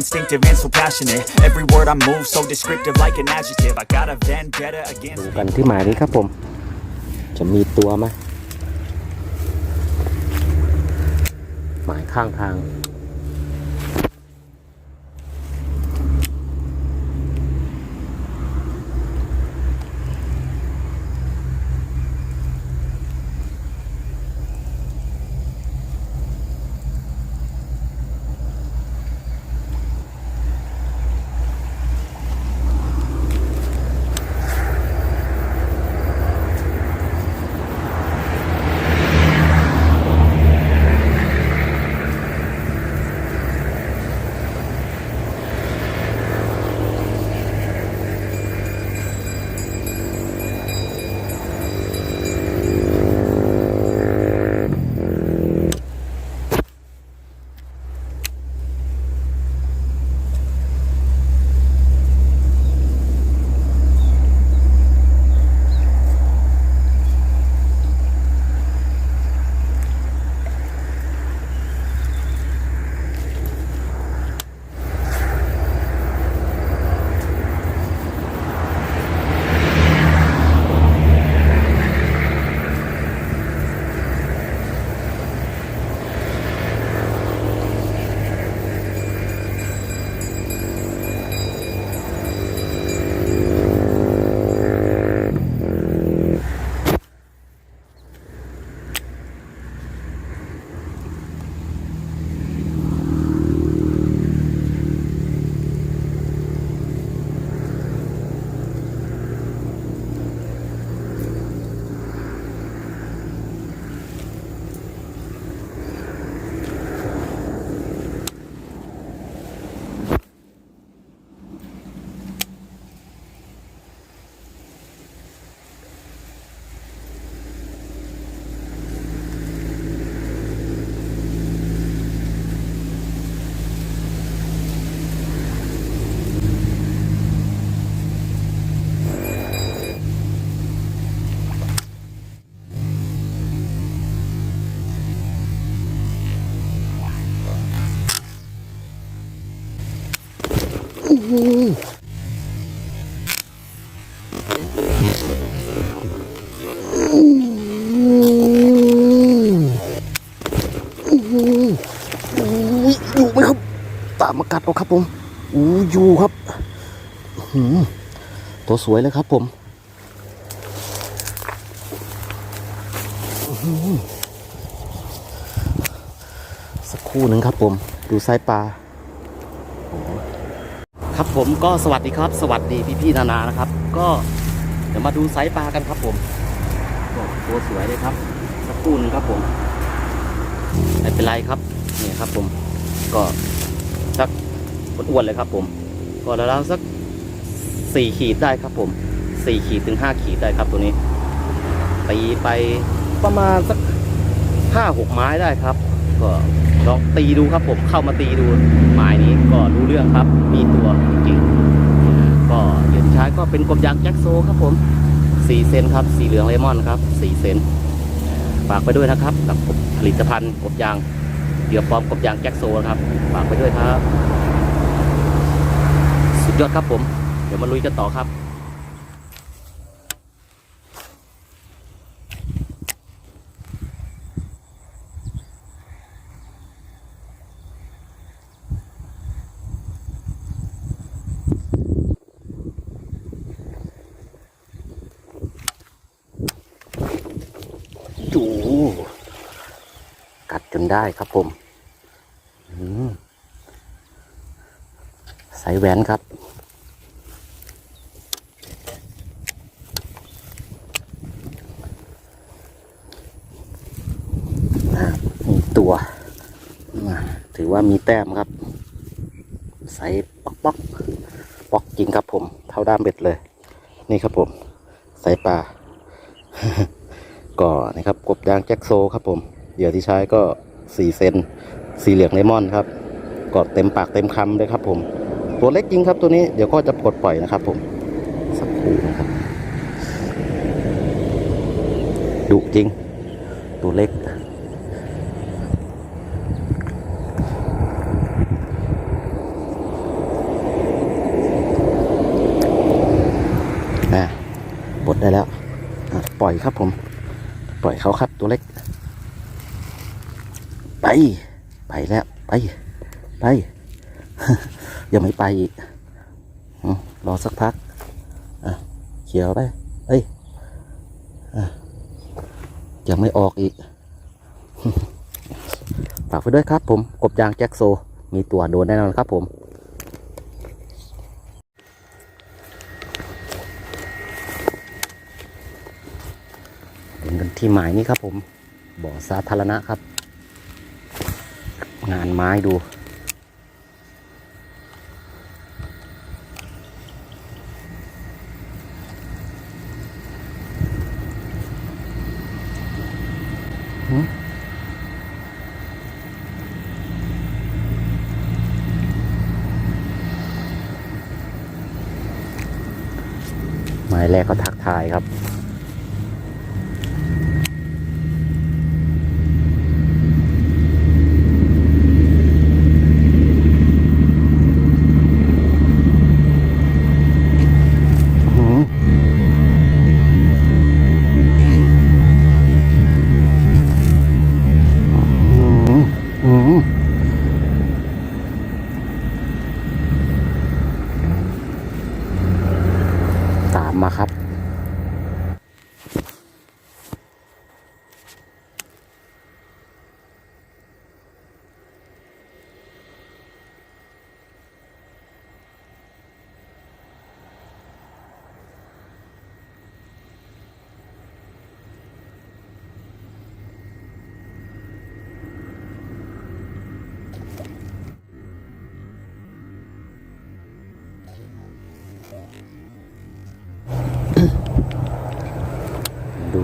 instinctive and so passionate Every word I move so descriptive like an adjective I got a vendetta against กันที่หมายนี้ครับผม จะมีตัวไหมหมายข้างทาง อยู่ไหมครับตามมากัดเอาครับผมอู้อยู่ครับตัวสวยเลยครับผมสักครู่หนึ่งครับผม ดูไซส์ปลา ครับผมก็สวัสดีครับ สวัสดีพี่ๆนานานะครับ ก็เดี๋ยวมาดูไซส์ปลากันครับผมตัวสวยเลยครับสักคู่นึงครับผมไม่เป็นไรครับนี่ครับผมก็สักอ้วนๆเลยครับ ผม ก็แล้วสักสี่ขีดได้ครับผมสี่ขีดถึงห้าขีดได้ครับตัวนี้ตีไปประมาณสักห้าหกไม้ได้ครับ ก็ ลองตีดูครับผมเข้ามาตีดูหมายนี้ก็รู้เรื่องครับ มีตัวจริง ก็เหยื่อที่ใช้ก็เป็นกบยางแจ็คโซครับผมสี่เซนครับสีเหลืองเลมอนครับสี่เซนฝากไปด้วยนะครับกับผลิตภัณฑ์กบยางเหยื่อปลอมกบยางแจ็คโซนะครับฝากไปด้วยครับ สุดยอดครับผม เดี๋ยวมาลุยกันต่อครับ จูกัดจ นได้ครับผมใส่แหวนครับมีตัว ถือว่ามีแต้มครับ ใส่ป๊อกป๊อกป๊อกจริงครับผม เท่าด้ามเบ็ดเลย นี่ครับผม ใส่ปลาก็นี่ครับ กบยางแจ็คโซครับผมเหยื่อที่ใช้ก็ สี่เซนสีเหลืองเลมอนครับก็เต็มปากเต็มคำเลยครับ ผม ตัวเล็กจริงครับตัวนี้เดี๋ยวก็จะปลดปล่อยนะครับ ผมสักครู่นะครับดุจริง ตัวเล็กอะปลดได้แล้ว ปล่อยครับผม ปล่อยเขาครับตัวเล็ก ไปไปแล้ว ไป ไป ยังไม่ไปอีกรอสักพักเขียวไปเฮ้ยยังไม่ออกอีก ฝากไปด้วยครับ ผม กบยางแจ็คโซ มีตัวโดนแน่นอนครับผมเป็นกันที่หมายนี้ครับผม บ่อสาธารณะครับ งานไม้ดูหมายแรกก็ทักทายครับ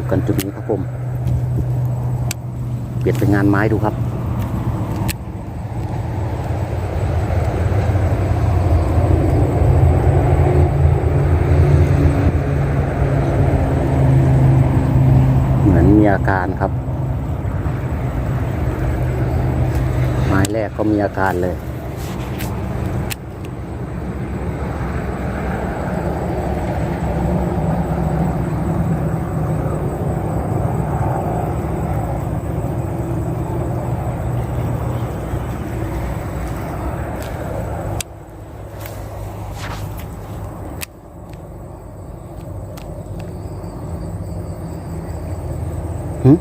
ดูกันจุดนี้ครับผม เปลี่ยนเป็นงานไม้ดูครับเหมือนมีอาการครับ ไม้แรกก็มีอาการเลย หึ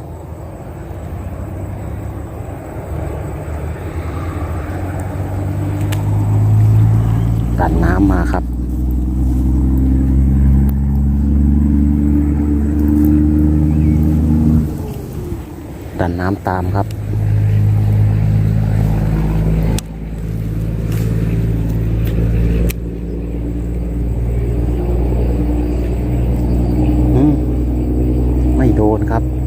กันน้ำมาครับดันน้ำตามครับ ไม่โดนครับ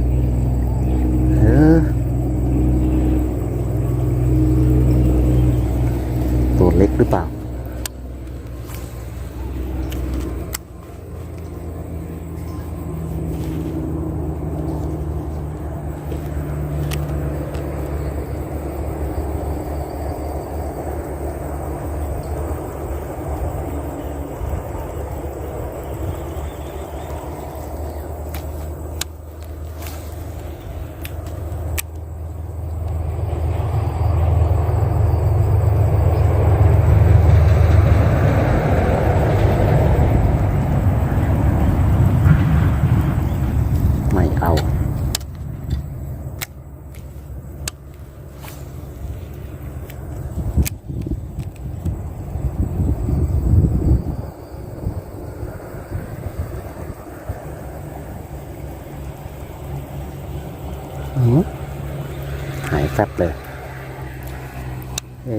หายแฟบเลย เอ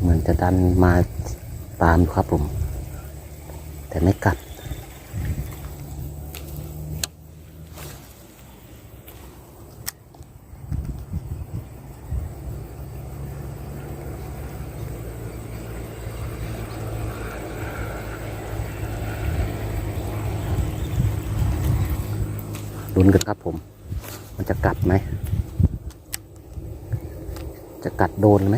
เหมือนจะดันมาตามครับผม แต่ไม่กัด ลุ้นกันครับผม มันจะกัดไหม จะกัดโดนไหม